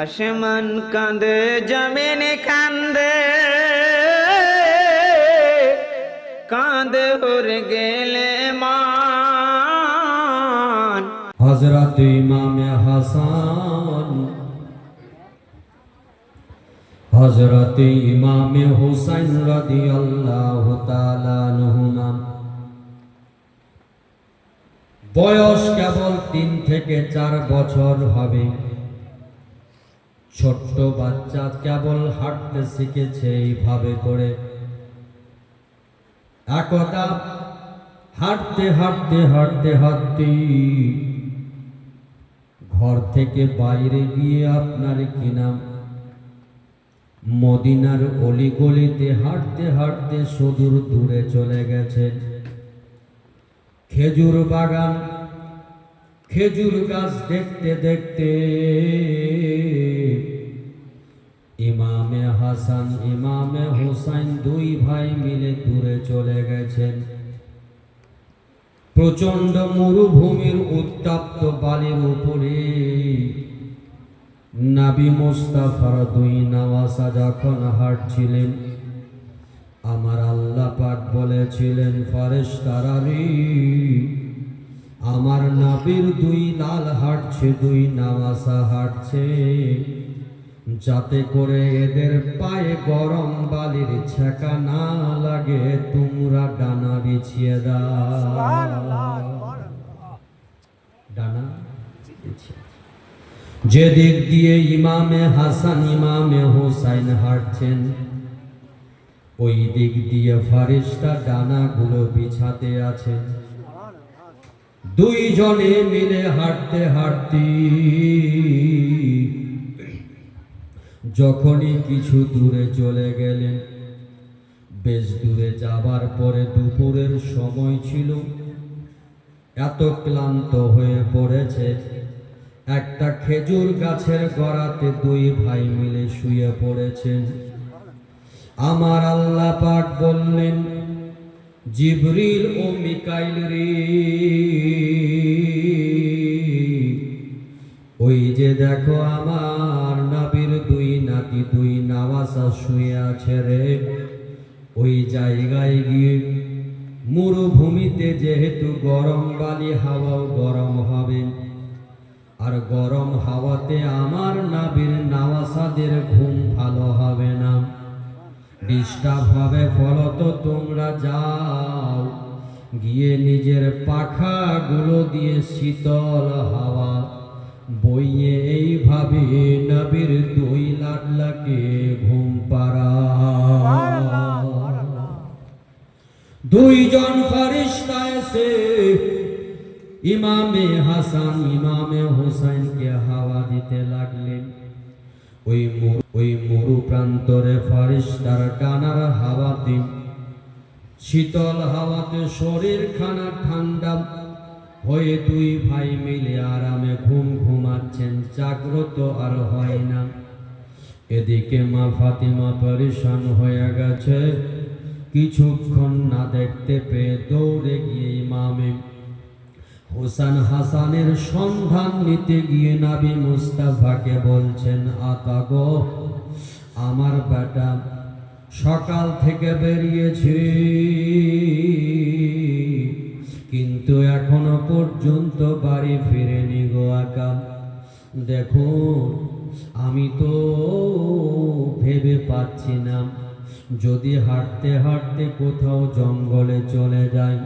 আসমান কাঁদে, জমিন কান্দে কাঁদে উর গেলে মান। হজরত ইমাম হাসান। হজরত ইমাম হুসাইন রাদিয়াল্লাহু তাআলা আনহুমা। বয়স কেবল তিন থেকে চার বছর হবে। ছোট্ট বাচ্চা কেবল হাঁটতে শিখেছে এইভাবে করে। একদা হাঁটতে হাঁটতে হাঁটতে হাঁটতে ঘর থেকে বাইরে গিয়ে আপনার কি নাম? মদিনার অলিগলিতে হাঁটতে হাঁটতে সুদূর দূরে চলে গেছে। খেজুর বাগান খেজুর গাছ দেখতে দেখতে ইমামে হাসান, ইমামে হুসাইন দুই ভাই মিলে দূরে চলে গেছেন। প্রচণ্ড মরুভূমির উত্তপ্ত বালির উপরে নাবি মোস্তাফার দুই নাওয়াসা যখন হাঁটছিলেন, আমার আল্লাহ পাক বলেছিলেন ফারেশ তারারি আমার নাবির দুই লাল হাঁটছে, দুই নামাসা হাঁটছে। যাতে করে এদের পায়ে গরম বালির ছেঁকা না লাগে, তোমরা ডানা বিছিয়ে দাও। ডানা যে দিক দিয়ে ইমামে হাসান, ইমামে হোসাইন হাঁটছেন, ওই দিক দিয়ে ফারিস্তা ডানাগুলো বিছাতে আছেন। দুইজনে মিলে হাঁটতে হাঁটতে, যখনই কিছু দূরে চলে গেলেন, বেশ দূরে যাবার পরে দুপুরের সময় ছিল। এত ক্লান্ত হয়ে পড়েছে, একটা খেজুর গাছের গড়াতে দুই ভাই মিলে শুয়ে পড়েছেন। আমার আল্লাহ পাক বললেন জিবরিল ও মিকাইল রে। ওই যে দেখো আমার নাবির দুই নাতি, দুই নাওয়াসা শুয়ে আছে রে। ওই জায়গায় গিয়ে মরুভূমিতে যেহেতু গরম বালি, হাওয়াও গরম হবে। আর গরম হাওয়াতে আমার নাবির নাওয়াসাদের ঘুম ভালো হবে না। ডিস্টার্ব হবে ফলত তোমরা যাও। গিয়ে নিজের পাখাগুলো দিয়ে শীতল হাওয়া। বইয়ে এইভাবে নবীর দুই লাডলাকে ঘুম পাড়া দুইজন ফারিস্তা এসে ইমামে হাসান, ইমামে হোসেনকে হাওয়া দিতে লাগলেন। ওই ওই মরু প্রান্তরে ফারিস্তার ডানার হাওয়াতে, শীতল হাওয়াতে শরীর খানা ঠান্ডা, হয়ে দুই ভাই মিলে আরামে ঘুম ঘুমাচ্ছেন, জাগ্রত আর হয় না। এদিকে মা ফাতিমা পরিশান হয়ে গেছে, কিছুক্ষণ না দেখতে পেয়ে দৌড়ে গিয়ে ইমামে হোসেন হাসানের সন্ধান নিতে গিয়ে নাবি মুস্তাফাকে বলছেন, আতা গো, আমার বেটা সকাল থেকে বেরিয়েছে। কিন্তু এখনও পর্যন্ত বাড়ি ফিরেনি গো আকা দেখুন, আমি তো ভেবে পাচ্ছি না। যদি হাঁটতে হাঁটতে কোথাও জঙ্গলে চলে যাই,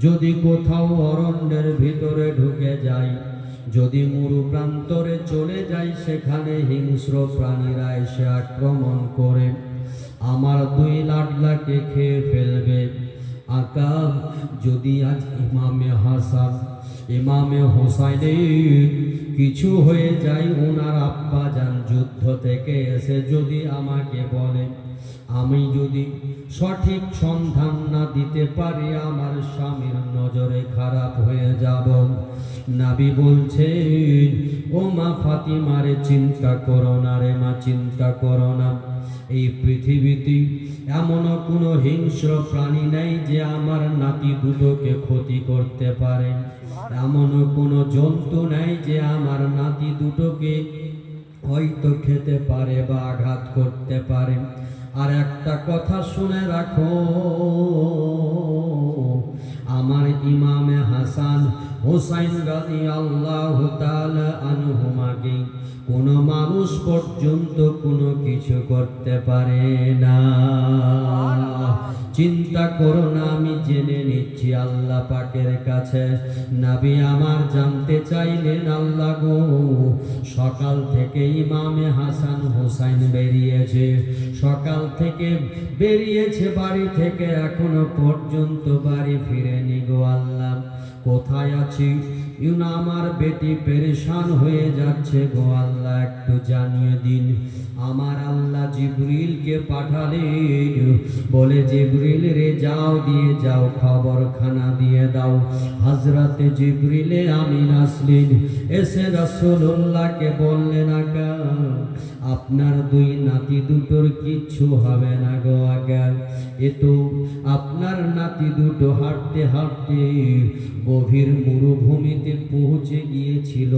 যদি কোথাও অরণ্যের ভিতরে ঢুকে যাই, যদি মরু প্রান্তরে চলে যাই, সেখানে হিংস্র প্রাণীরা এসে আক্রমণ করে। আমার দুই লাডলাকে খেয়ে ফেলবে। আকা যদি আজ ইমামে হাসান ইমামে হোসাইনে, কিছু হয়ে যায় ওনার আব্বা যান যুদ্ধ থেকে এসে যদি আমাকে বলে, আমি যদি সঠিক সন্ধান না দিতে পারি, আমার স্বামীর নজরে খারাপ হয়ে যাব। নাবি বলছেন ও মা ফাতিমারে চিন্তা করো না রে মা, চিন্তা করো না। এই পৃথিবীতে এমন কোনো হিংস্র প্রাণী নাই যে আমার নাতি দুটোকে ক্ষতি করতে পারে। এমন কোনো জন্তু নাই যে আমার নাতি দুটোকে হয়তো খেতে পারে বা আঘাত করতে পারে। আর একটা কথা শুনে রাখো, আমার ইমামে হাসান হোসাইন গাজী আল্লাহ আনহুমাকে কোনো মানুষ পর্যন্ত কোনো কিছু করতে পারে না। চিন্তা করো না, আমি জেনে নিচ্ছি আল্লাহ পাকের কাছে। নাবি আমার জানতে চাইলেন আল্লাহ গো, সকাল থেকে ইমামে হাসান হোসাইন বেরিয়েছে। সকাল থেকে বেরিয়েছে বাড়ি থেকে, এখনও পর্যন্ত বাড়ি ফিরেনি গো আল্লাহ। কোথায় আছি? ইউনা আমার বেটি পেরেশান হয়ে যাচ্ছে গো আল্লাহ একটু জানিয়ে দিন। আমার আল্লাহ জিবরিলকে পাঠালেন। বলে, জিবরিল রে, যাও, দিয়ে যাও খবর খানা দিয়ে দাও। হাজরাতে জিবরিলে আমিন আসলেন। এসে রাসূলুল্লাহকে বললেন, আকা, আপনার দুই নাতি দুটোর কিচ্ছু হবে না গো, আকা। এ তো আপনার নাতি দুটো হাঁটতে হাঁটতে গভীর মরুভূমিতে পৌঁছে গিয়েছিল।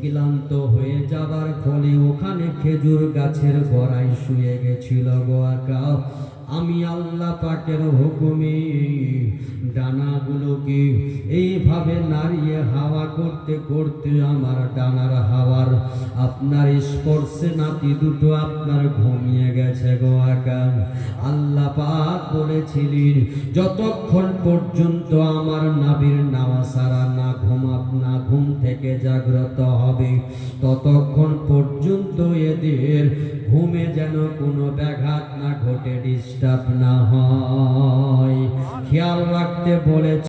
ক্লান্ত হয়ে যাবার ফলে ওখানে খেজুর গাছের গড়াই শুয়ে গেছিল গো আকা আমি আল্লাহ পাকের হুকুমে ডানাগুলোকে এইভাবে নাড়িয়ে হাওয়া করতে করতে আমার ডানার হাওয়ার আপনার স্পর্শে নাতি দুটো আপনার ঘুমিয়ে গেছে গো আকা আল্লাহ পাক বলেছিলেন, যতক্ষণ পর্যন্ত আমার নাবির নামা সারা না ঘুমাব না ঘুম থেকে জাগ্রত হবে, ততক্ষণ পর্যন্ত এদের ঘুমে যেন কোনো ব্যাঘাত না ঘটে ডিস্টার্ব না হয়। খেয়াল রাখতে বলেছে